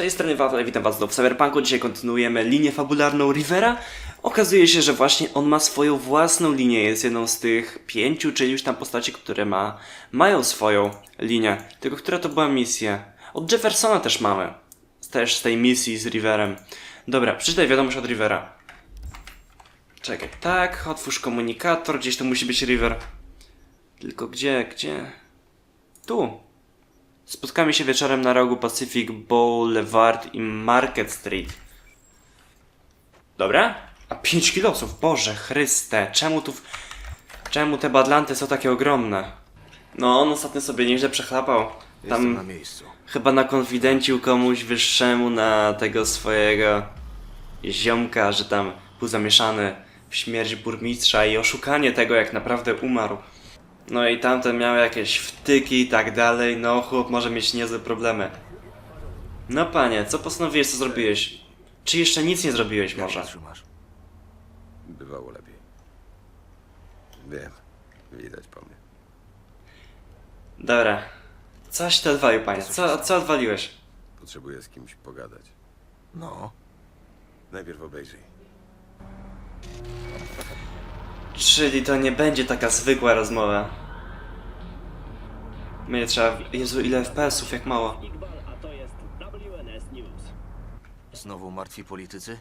Cześć, strony Wawel, witam was do Cyberpunku. Dzisiaj kontynuujemy linię fabularną Rivera. Okazuje się, że właśnie on ma swoją własną linię. Jest jedną z tych pięciu, czy już tam postaci, które ma, mają swoją linię. Tylko która to była misja? Od Jeffersona też mamy. Też z tej misji z Riverem. Dobra, przeczytaj wiadomość od Rivera. Czekaj, tak, otwórz komunikator, gdzieś tu musi być River. Tylko gdzie, gdzie? Tu. Spotkamy się wieczorem na rogu Pacific Boulevard i Market Street. Dobra? A 5 kilosów, Boże Chryste, czemu tu... w- Czemu te badlanty są takie ogromne? No, on ostatnio sobie nieźle przechlapał. Jestem na Tam miejscu. chyba nakonfidencił komuś wyższemu na tego swojego ziomka, że tam był zamieszany w śmierć burmistrza i oszukanie tego, jak naprawdę umarł. No i tamten miał jakieś wtyki i tak dalej, no chłop może mieć niezłe problemy. No panie, co postanowiłeś, co zrobiłeś? Czy jeszcze nic nie zrobiłeś Jak może? się trzymasz? Bywało lepiej. Wiem, widać po mnie. Dobra. Coś ty odwalił, panie. Co, co odwaliłeś? Potrzebuję z kimś pogadać. No, Najpierw obejrzyj. Czyli to nie będzie taka zwykła rozmowa. Mnie trzeba... Jezu, ile FPS-ów, jak mało. Iqbal, a to jest WNS News. znowu martwi politycy?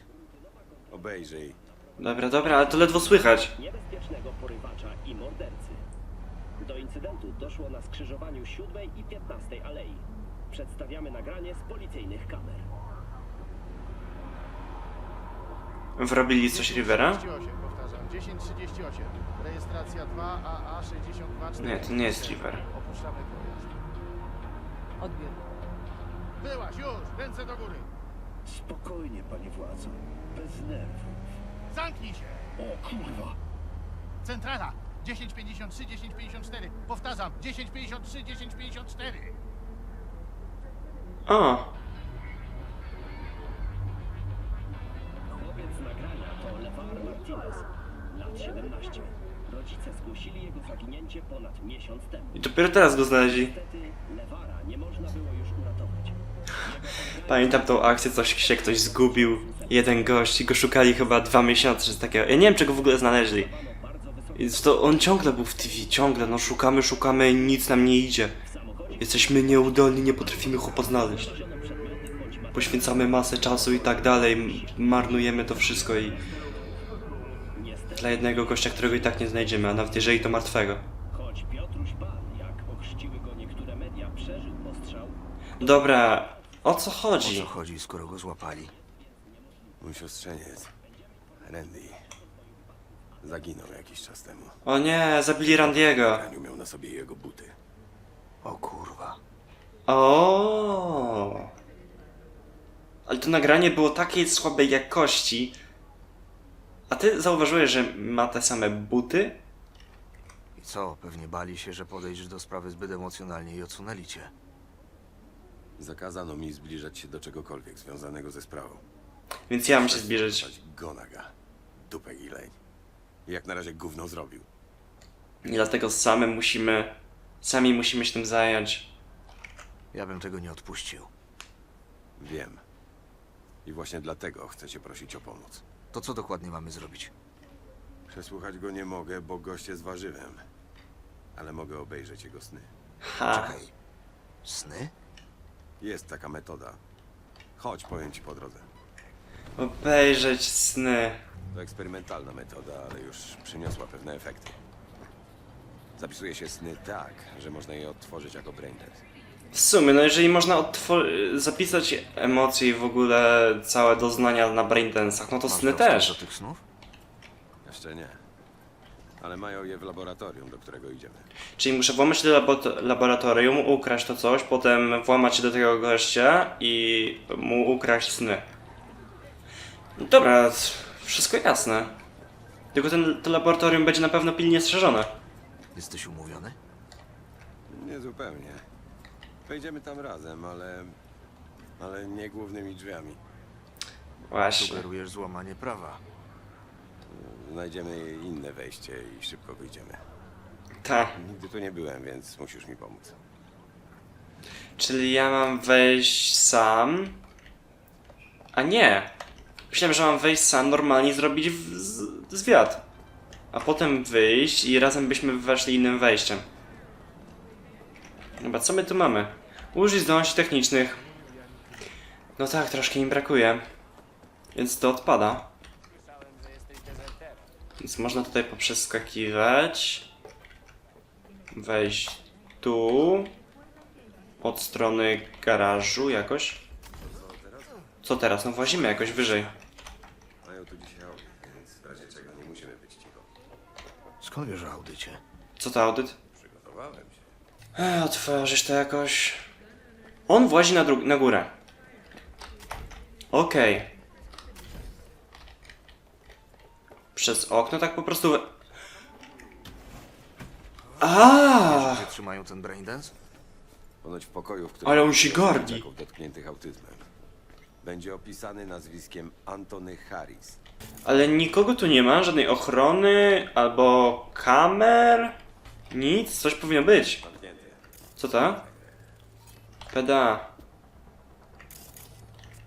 Obejrzyj. Dobra, dobra, ale to ledwo słychać. Niebezpiecznego porywacza i mordercy. Do incydentu doszło na skrzyżowaniu 7 i 15 alei. Przedstawiamy nagranie z policyjnych kamer. Wrobili coś Rivera? 1038, powtarzam, 1038. Rejestracja 2 AA 62 Nie, to nie jest River. Opuszczamy pojazd. Odbiór. Byłaś, już! Ręce do góry! Spokojnie, panie władzo. Bez nerwów. Zamknij się! O kurwa! Centrala! 1053, 1054. Powtarzam, 1053, 1054. O! Zaginięcie ponad miesiąc temu. I dopiero teraz go znaleźli. Niestety, Lewara nie można było już uratować. Pamiętam tą akcję, coś się ktoś zgubił. Jeden gość i go szukali chyba dwa miesiące, czy takiego. Ja nie wiem, czego w ogóle znaleźli. Bardzo I to on ciągle był w TV, ciągle, no szukamy, szukamy i nic nam nie idzie. Jesteśmy nieudolni, nie potrafimy chłopa znaleźć. Poświęcamy masę czasu i tak dalej, m- marnujemy to wszystko i... Dla jednego gościa, którego i tak nie znajdziemy, a nawet jeżeli to martwego. Choć Piotruś Pan, jak ochrzciły go niektóre media, przeżył postrzał, Dobra, o co O chodzi? co chodzi, skoro go złapali? Mój siostrzeniec, Randy, zaginął jakiś czas temu. O nie, zabili Randiego. Raniu miał na sobie jego buty. O kurwa. O. Ale to nagranie było takiej słabej jakości. A ty zauważyłeś, że ma te same buty? I co, pewnie bali się, że podejdziesz do sprawy zbyt emocjonalnie i odsunęli cię. Zakazano mi zbliżać się do czegokolwiek związanego ze sprawą. Więc ja mam się zbliżyć. Słuchać Gonaga. Dupę Ileń. I jak na razie gówno zrobił. I dlatego same musimy. Sami musimy się tym zająć. Ja bym tego nie odpuścił. Wiem. I właśnie dlatego chcę cię prosić o pomoc. To co dokładnie mamy zrobić? Przesłuchać go nie mogę, bo gość jest warzywem. Ale mogę obejrzeć jego sny. Ha. Czekaj. Sny? Jest taka metoda. Chodź, powiem ci po drodze. Obejrzeć sny. To eksperymentalna metoda, ale już przyniosła pewne efekty. Zapisuje się sny tak, że można je odtworzyć jako braindead. W sumie, no jeżeli można zapisać emocje i w ogóle całe doznania na braindensach, no to Masz sny też. do tych snów? Jeszcze nie. Ale mają je w laboratorium, do którego idziemy. Czyli muszę włamać się do labo- laboratorium, ukraść to coś, potem włamać się do tego gościa i mu ukraść sny. Dobra, wszystko jasne. Tylko ten, to laboratorium będzie na pewno pilnie strzeżone. Jesteś umówiony? Nie zupełnie. Wejdziemy tam razem, ale... Ale nie głównymi drzwiami. Właśnie. Sugerujesz złamanie prawa. Znajdziemy inne wejście i szybko wyjdziemy. Ta. Nigdy tu nie byłem, więc musisz mi pomóc. Czyli ja mam wejść sam A nie! Myślałem, że mam wejść sam normalnie zrobić w- z- zwiat. A potem wyjść i razem byśmy weszli innym wejściem. Dobra, co my tu mamy? Użyj zdolności technicznych. No tak, troszkę im brakuje. Więc to odpada. Więc można tutaj poprzeskakiwać. Wejść tu. Od strony garażu jakoś. Co teraz? No włazimy jakoś wyżej. Mają tu dzisiaj audyt, więc w razie czego nie musimy być cicho. Skąd wiesz o audycie? Co to audyt? Przygotowałem się. Otworzysz to jakoś. On włazi na, na górę. Okej. Przez okno tak po prostu. we- A! Gdzie trzymają ten braindance? Ponoć w pokoju, w którym... Ale on się gardi. dzieciaków dotkniętych autyzmem. Będzie opisany nazwiskiem Antony Harris. Ale nikogo tu nie ma, żadnej ochrony albo kamer. Nic, coś powinno być. Co to? Peda.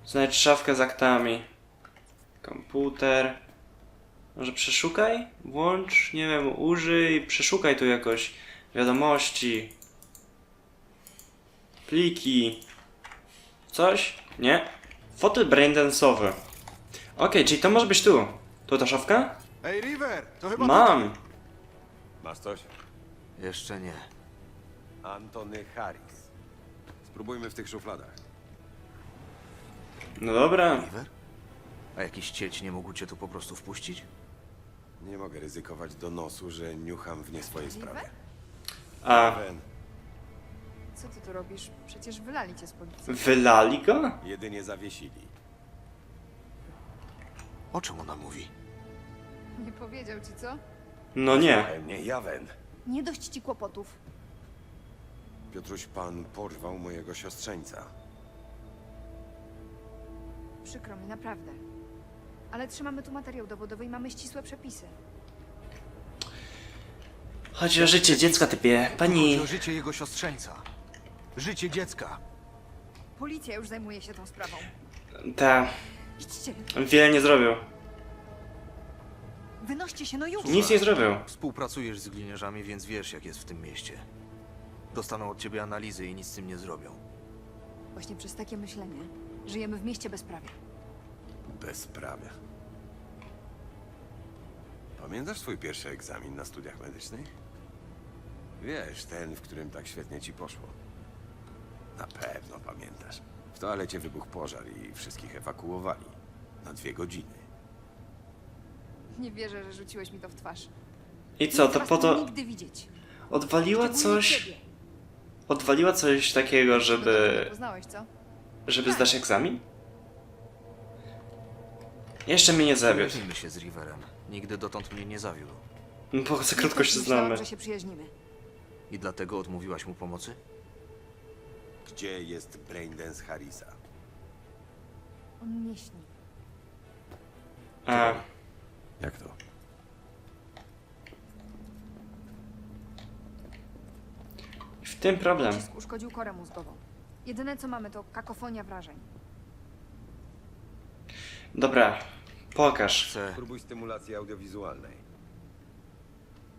Znajdź szafkę z aktami. Komputer. Może przeszukaj? Włącz, nie wiem, użyj, przeszukaj tu jakoś wiadomości. Pliki. Coś? Nie? Fotel braindance'owy. Okej, czyli to może być tu. Tu ta szafka? Ej, River, to chyba Mam. Masz coś? Jeszcze nie. Antony Harris. Spróbujmy w tych szufladach. No dobra. River? A jakiś cieć nie mógł cię tu po prostu wpuścić? Nie mogę ryzykować donosu, że niucham w nie swojej sprawie. A Co ty tu robisz? Przecież wylali cię z policji. wylali go? jedynie zawiesili. O czym ona mówi? Nie powiedział ci co? No nie. Słuchaj mnie, Jawen. Nie dość ci kłopotów. Piotruś Pan porwał mojego siostrzeńca. Przykro mi, naprawdę. Ale trzymamy tu materiał dowodowy i mamy ścisłe przepisy. Chodzi o życie dziecka, typie. Pani. Chodzi o życie jego siostrzeńca. Życie dziecka. Policja już zajmuje się tą sprawą. Ta. Idźcie, Wiele nie zrobił. wynoście się, no już! Nic nie zrobił. Współpracujesz z gliniarzami, więc wiesz, jak jest w tym mieście. Dostaną od ciebie analizy i nic z tym nie zrobią. Właśnie przez takie myślenie żyjemy w mieście bezprawia. Bezprawia. Pamiętasz swój pierwszy egzamin na studiach medycznych? Wiesz, ten, w którym tak świetnie ci poszło. Na pewno pamiętasz. W toalecie wybuchł pożar i wszystkich ewakuowali. Na dwie godziny. Nie wierzę, że rzuciłeś mi to w twarz. I co, to Nie po was to tu nigdy widzieć. odwaliła Szczególnie coś. ciebie. Odwaliła coś takiego, żeby. poznałeś, co? żeby zdać egzamin? Jeszcze mnie nie zawiódł. Przyjaźnimy się z Riverem. Nigdy dotąd mnie nie zawiódł. Bo za krótko się Myślałam, znamy. że się przyjaźnimy. I dlatego odmówiłaś mu pomocy? Gdzie jest Braindance Harrisa? On nie śni. A, Jak to? Tym problem. Pocisk uszkodził korę mózgową. Jedyne co mamy to kakofonia wrażeń. Dobra, pokaż. Chcę... Spróbuj stymulacji audiowizualnej.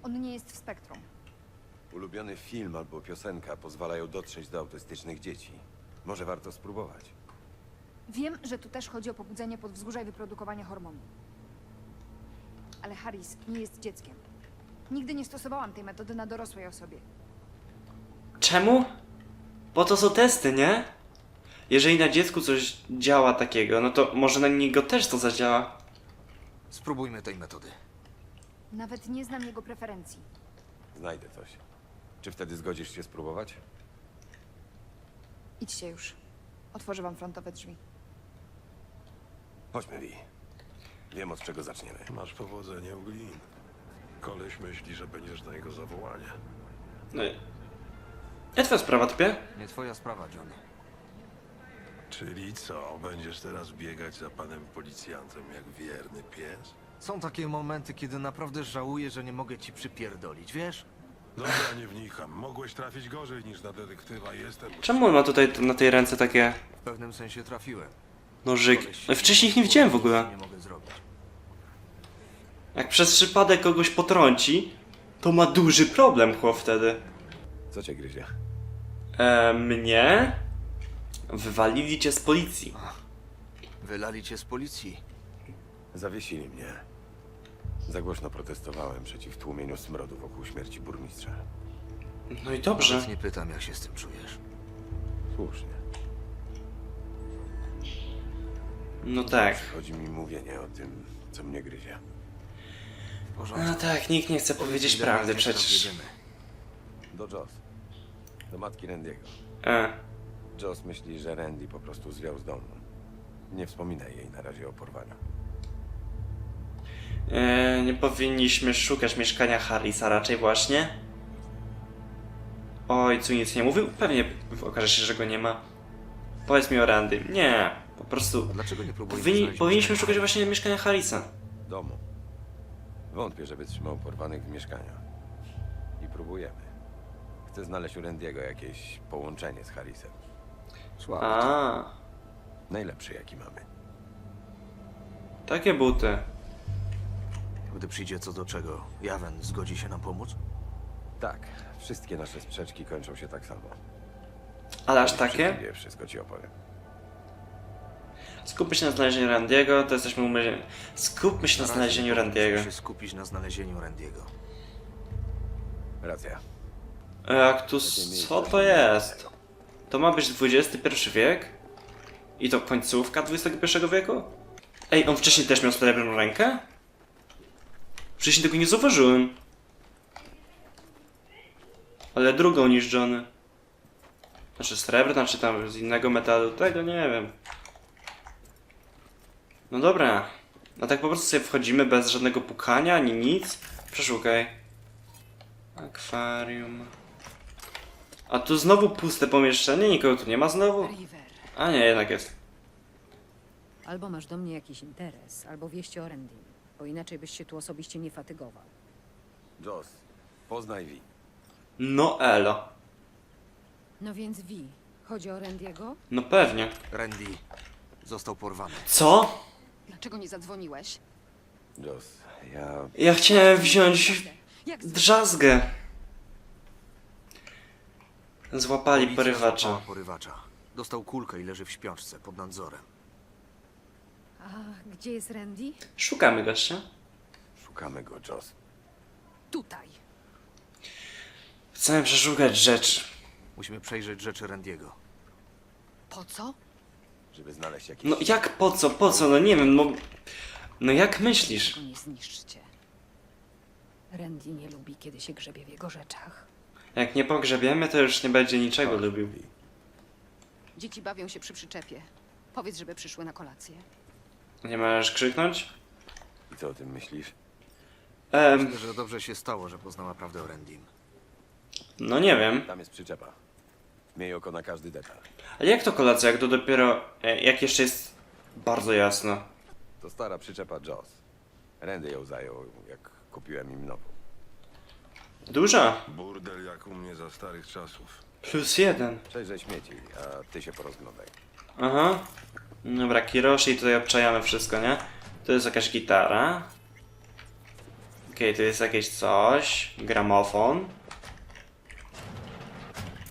On nie jest w spektrum. Ulubiony film albo piosenka pozwalają dotrzeć do autystycznych dzieci. Może warto spróbować. Wiem, że tu też chodzi o pobudzenie podwzgórza i wyprodukowanie hormonu. Ale Harris nie jest dzieckiem. Nigdy nie stosowałam tej metody na dorosłej osobie. Czemu? Bo to są testy, nie? Jeżeli na dziecku coś działa takiego, no to może na niego też to zadziała. Spróbujmy tej metody. Nawet nie znam jego preferencji. Znajdę coś. Czy wtedy zgodzisz się spróbować? Idźcie już. Otworzę wam frontowe drzwi. Chodźmy, Wi. Wiem, od czego zaczniemy. Masz powodzenie u Glin. Koleś myśli, że będziesz na jego zawołanie. No i... Nie twoja sprawa, typie. Nie twoja sprawa, Johnny. Czyli co, będziesz teraz biegać za panem policjantem jak wierny pies? Są takie momenty, kiedy naprawdę żałuję, że nie mogę ci przypierdolić, wiesz? Dobra, nie wnikam. Mogłeś trafić gorzej niż na detektywa. Jestem... Czemu on ma tutaj na tej ręce takie... W pewnym sensie trafiłem. Nożyk. Koleś No, się Wcześniej ich nie widziałem w ogóle. Nie mogę zrobić. Jak przez przypadek kogoś potrąci, to ma duży problem chłop wtedy. Co cię gryzie? E, mnie? Wywalili cię z policji. Wylali cię z policji. Zawiesili mnie. Za głośno protestowałem przeciw tłumieniu smrodu wokół śmierci burmistrza. No i dobrze. Nawet nie pytam, jak się z tym czujesz. Słusznie. No tak. Chodzi mi mówienie o tym, co mnie gryzie. W porządku. No tak, nikt nie chce powiedzieć prawdy jak przecież. Do Joss. Do matki Randy'ego. E, Joss myśli, że Randy po prostu zwiał z domu. Nie wspominaj jej na razie o porwaniu. e, nie powinniśmy szukać mieszkania Harrisa raczej właśnie. Ojcu nic nie mówił? Pewnie okaże się, że go nie ma. Powiedz mi o Randy. Nie, po prostu A dlaczego nie próbujesz powinni, znaleźć powinniśmy szukać właśnie mieszkania Harrisa. Domu. Wątpię, żeby trzymał porwanych w mieszkaniu. I próbujemy. Chcę znaleźć u Randy'ego jakieś połączenie z Harrisem. Słabo. A, Najlepszy, jaki mamy. takie buty. Gdy przyjdzie co do czego, Jawen zgodzi się nam pomóc? Tak, wszystkie nasze sprzeczki kończą się tak samo. Ale aż takie? przejdzie, Wszystko ci opowiem. Skupmy się na znalezieniu Randiego, to jesteśmy umówieni. Skupmy się na znalezieniu Randiego. się skupić na znalezieniu Randiego. Racja. Jak tu, co to jest? To ma być XXI wiek? I to końcówka XXI wieku? Ej, on wcześniej też miał srebrną rękę? Wcześniej tego nie zauważyłem. Ale drugą niż Johnny. Znaczy srebrna, czy tam z innego metalu, tego nie wiem. No dobra. No tak po prostu sobie wchodzimy bez żadnego pukania, ani nic. Przeszukaj. Akwarium. A tu znowu puste pomieszczenie? Nikogo tu nie ma znowu? River. A nie, jednak jest. Albo masz do mnie jakiś interes, albo wieści o Randy, bo inaczej byś się tu osobiście nie fatygował. Joss, poznaj Vi. No elo. No więc Wi, chodzi o Randiego? No pewnie. Randy został porwany. Co? Dlaczego nie zadzwoniłeś? Joss, ja... Ja chciałem wziąć Jak drzazgę. Złapali Policja porywacza. złapała porywacza. Dostał kulkę i leży w śpiączce pod nadzorem. A gdzie jest Randy? Szukamy gościa. Szukamy go, Joss. Tutaj. Chcemy przeszukać rzeczy. Musimy przejrzeć rzeczy Randiego. Po co? Żeby znaleźć jakiś... No jak po co, po co? No nie wiem, no... No jak myślisz? Go nie zniszczcie. Randy nie lubi, kiedy się grzebie w jego rzeczach. Jak nie pogrzebiemy, to już nie będzie niczego lubił. Dzieci bawią się przy przyczepie. Powiedz, żeby przyszły na kolację. Nie możesz krzyknąć? I co o tym myślisz? Em, Myślę, że dobrze się stało, że poznała prawdę o Randym. no nie wiem. Tam jest przyczepa. Miej oko na każdy detal. Ale jak to kolacja, jak to dopiero... e, Jak jeszcze jest bardzo jasno. To stara przyczepa Joss. Randy ją zajął, jak kupiłem im nową. Duża. Burdel jak u mnie za starych czasów. Plus jeden. Przejrzę śmieci, a ty się porozglądaj. Aha. Dobra, Kiroshi i tutaj obczajamy wszystko, nie? To jest jakaś gitara. Okej, tu jest jakieś coś. Gramofon.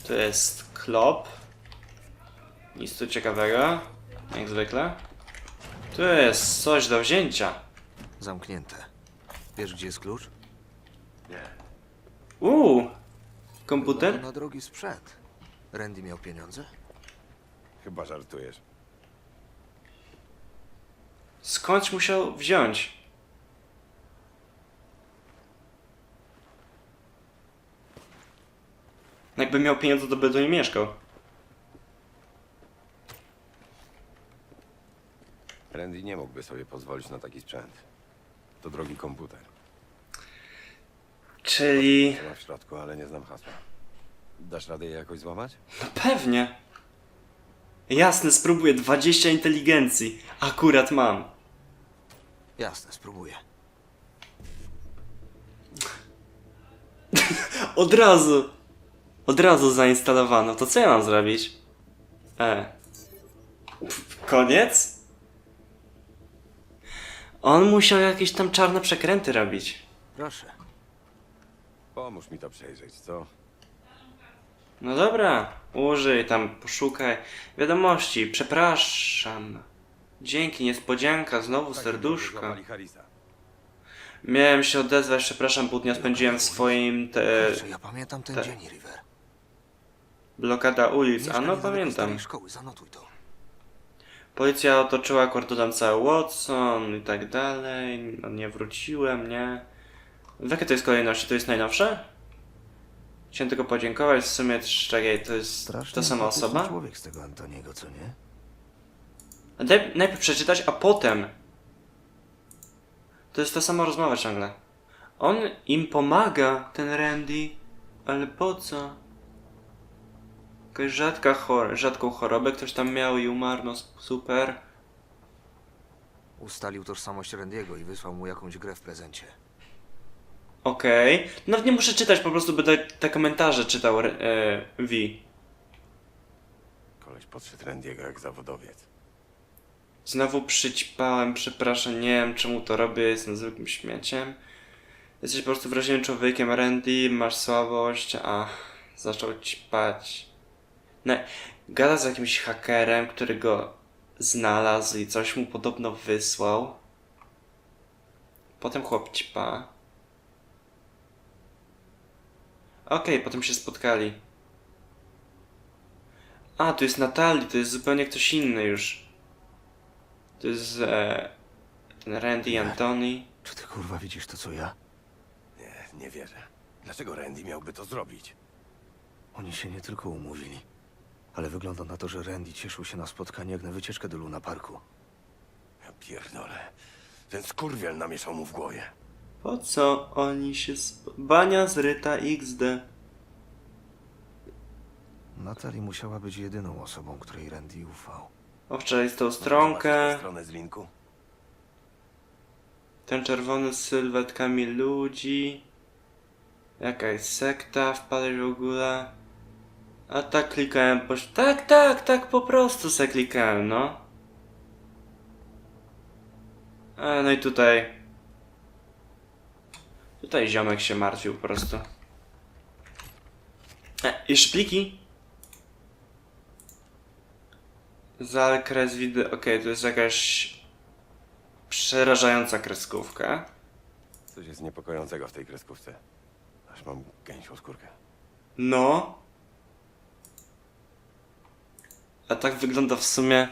Tu jest klop. Nic tu ciekawego. Jak zwykle. Tu jest coś do wzięcia. Zamknięte. Wiesz, gdzie jest klucz? Uuu. Komputer? Na drogi sprzęt. Randy miał pieniądze? Chyba żartujesz. Skądś musiał wziąć? Jakby miał pieniądze, to by tu nie mieszkał. Randy nie mógłby sobie pozwolić na taki sprzęt. To drogi komputer. Czyli... Ma w środku, ale nie znam hasła. Dasz radę je jakoś złamać? No pewnie. Jasne, spróbuję. 20 inteligencji. Akurat mam. Jasne, spróbuję. Od razu. Od razu zainstalowano. To co ja mam zrobić? E. Pff, Koniec? On musiał jakieś tam czarne przekręty robić. Proszę. Pomóż mi to przejrzeć, co? No dobra, użyj tam, poszukaj. Wiadomości, przepraszam. Dzięki, niespodzianka, znowu. Złapali Harrisa. Miałem się odezwać, przepraszam, pół dnia spędziłem w swoim te... Kurczę, ja pamiętam ten te- dzień, River. blokada ulic. A no niedaleko pamiętam. starej szkoły, zanotuj to. Policja otoczyła kwartudem cały Watson i tak dalej. No nie wróciłem, nie. W jakiej to jest kolejności? To jest najnowsze? Chciałem tylko podziękować. W sumie czekaj, to jest Strasznie ta sama empatyczny osoba? człowiek z tego Antoniego, co nie? Daj, najpierw przeczytać, a potem. To jest ta sama rozmowa ciągle. On im pomaga, ten Randy, ale po co? Jakaś rzadka chor rzadką chorobę ktoś tam miał i umarł, no super. Ustalił tożsamość Randiego i wysłał mu jakąś grę w prezencie. Okej. Nawet nie muszę czytać, po prostu będę te komentarze czytał e, V. Koleś podszedł Randiego jak zawodowiec. Znowu przyćpałem, przepraszam, nie wiem czemu to robię, jestem zwykłym śmieciem. Jesteś po prostu wrażliwym człowiekiem, Randy, masz słabość, a zaczął ćpać. No, gada z jakimś hakerem, który go znalazł i coś mu podobno wysłał. Potem chłop ćpa. Okej, potem się spotkali. A, tu jest Natalie, to jest zupełnie ktoś inny już. To jest e, ten Randy Antony. Czy ty kurwa widzisz to, co ja? Nie, nie wierzę. Dlaczego Randy miałby to zrobić? Oni się nie tylko umówili, ale wygląda na to, że Randy cieszył się na spotkanie jak na wycieczkę do Luna Parku. Ja pierdolę. Ten skurwiel namieszał mu w głowie. Po co oni się sp... Bania zryta XD. Natalie musiała być jedyną osobą, której Randy ufał. O wczoraj z tą Zobaczysz stronkę. stronę z linku? Ten czerwony z sylwetkami ludzi. Jakaś sekta wpadłeś w ogóle. A tak klikałem po... Tak, tak, tak po prostu se klikałem, no. A, no i tutaj... Tutaj ziomek się martwił po prostu. E, i szpliki? Zalkres wideo... Okej, to jest jakaś... Przerażająca kreskówka. Coś jest niepokojącego w tej kreskówce. Aż mam gęsią skórkę. No. A tak wygląda w sumie.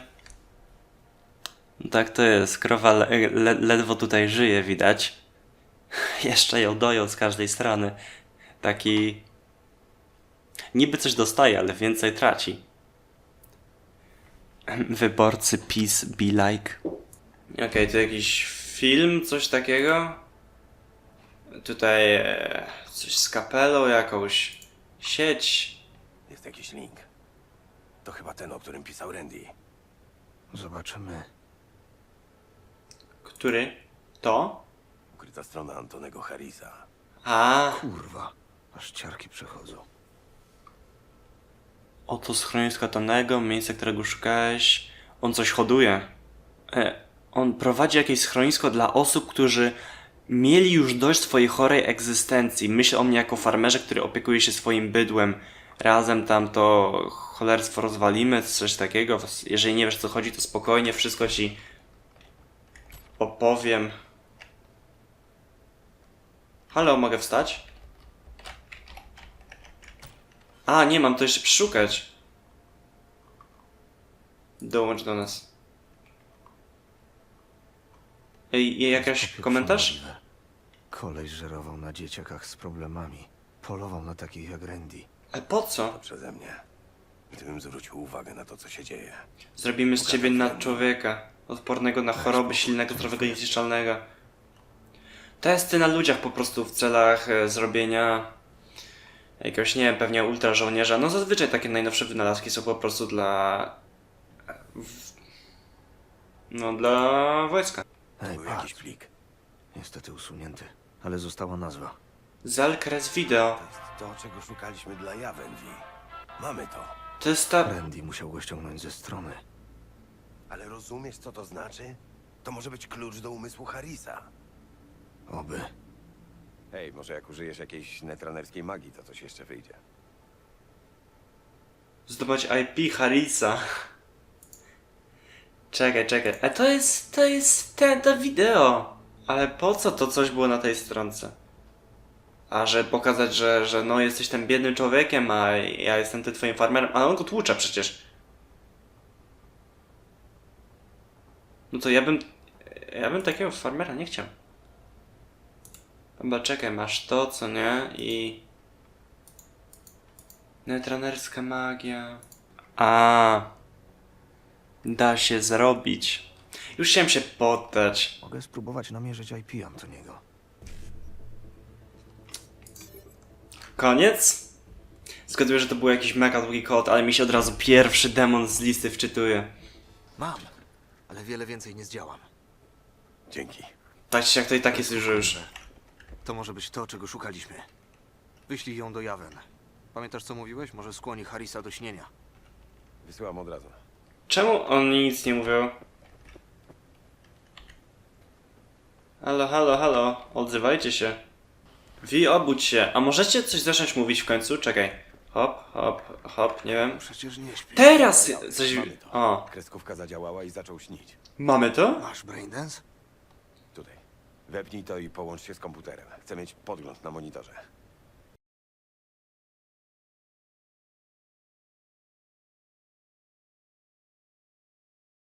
Tak to jest. Krowa le le ledwo tutaj żyje, widać. Jeszcze ją doją z każdej strony. Taki. Niby coś dostaje, ale więcej traci. Wyborcy Peace Be Like. Okej, to jakiś film, coś takiego. Tutaj e, coś z kapelą, jakąś sieć. Jest jakiś link. To chyba ten, o którym pisał Randy. Zobaczymy. Który? To? Ukryta strona Antonego Harrisa. A, Kurwa, aż ciarki przechodzą. oto schronisko Tonego, miejsce, którego szukałeś. On coś hoduje. E, on prowadzi jakieś schronisko dla osób, którzy mieli już dość swojej chorej egzystencji. Myśl o mnie jako farmerze, który opiekuje się swoim bydłem. Razem tam to cholerstwo rozwalimy, coś takiego. Jeżeli nie wiesz co chodzi, to spokojnie, wszystko ci opowiem. Halo, mogę wstać? A, nie mam to jeszcze przeszukać. Dołącz do nas. Ej, jakaś komentarz? Koleś żerował na dzieciakach z problemami. Polował na takich jak Randy. Ale po co? Przeze mnie. Gdybym zwrócił uwagę na to, co się dzieje. Zrobimy z ciebie nad człowieka. Odpornego na choroby, silnego, zdrowego i niezniszczalnego. Testy na ludziach po prostu w celach e, zrobienia jakiegoś, nie wiem, pewnie ultra żołnierza. No zazwyczaj takie najnowsze wynalazki są po prostu dla... No dla wojska. To Ej, był jakiś plik. Niestety usunięty, ale została nazwa. Zalkres wideo. To jest to, czego szukaliśmy dla Javenvi. Mamy to. To jest ta... Randy musiał go ściągnąć ze strony. Ale rozumiesz, co to znaczy? To może być klucz do umysłu Harrisa. Oby. Hej, może jak użyjesz jakiejś netranerskiej magii, to coś jeszcze wyjdzie. Zdobyć IP Harisa. Czekaj, czekaj. A to jest, to jest te, to wideo. Ale po co to coś było na tej stronce? A że pokazać, że, że no jesteś tym biednym człowiekiem, a ja jestem tym twoim farmerem. A on go tłucze przecież. No to ja bym, ja bym takiego farmera nie chciał. Chyba czekaj, masz to, co nie? I... Netranerska magia. A. Da się zrobić. Już chciałem się poddać. Mogę spróbować namierzyć IP Antoniego. Koniec? Zgaduję, że to był jakiś mega długi kod, ale mi się od razu pierwszy demon z listy wczytuje. Mam, ale wiele więcej nie zdziałam. Dzięki. Patrzcie, jak to i tak jest już już. To może być to, czego szukaliśmy. Wyślij ją do Jawen. Pamiętasz, co mówiłeś? Może skłoni Harisa do śnienia. Wysyłam od razu. Czemu oni nic nie mówią? Halo, halo, halo, odzywajcie się. Wi, obudź się. A możecie coś zacząć mówić w końcu? Czekaj. Hop, hop, hop, nie wiem. Przecież nie śpisz. Teraz coś... Mamy to. O, Kreskówka zadziałała i zaczął śnić. mamy to? Masz braindance? Wepnij to i połącz się z komputerem. Chcę mieć podgląd na monitorze.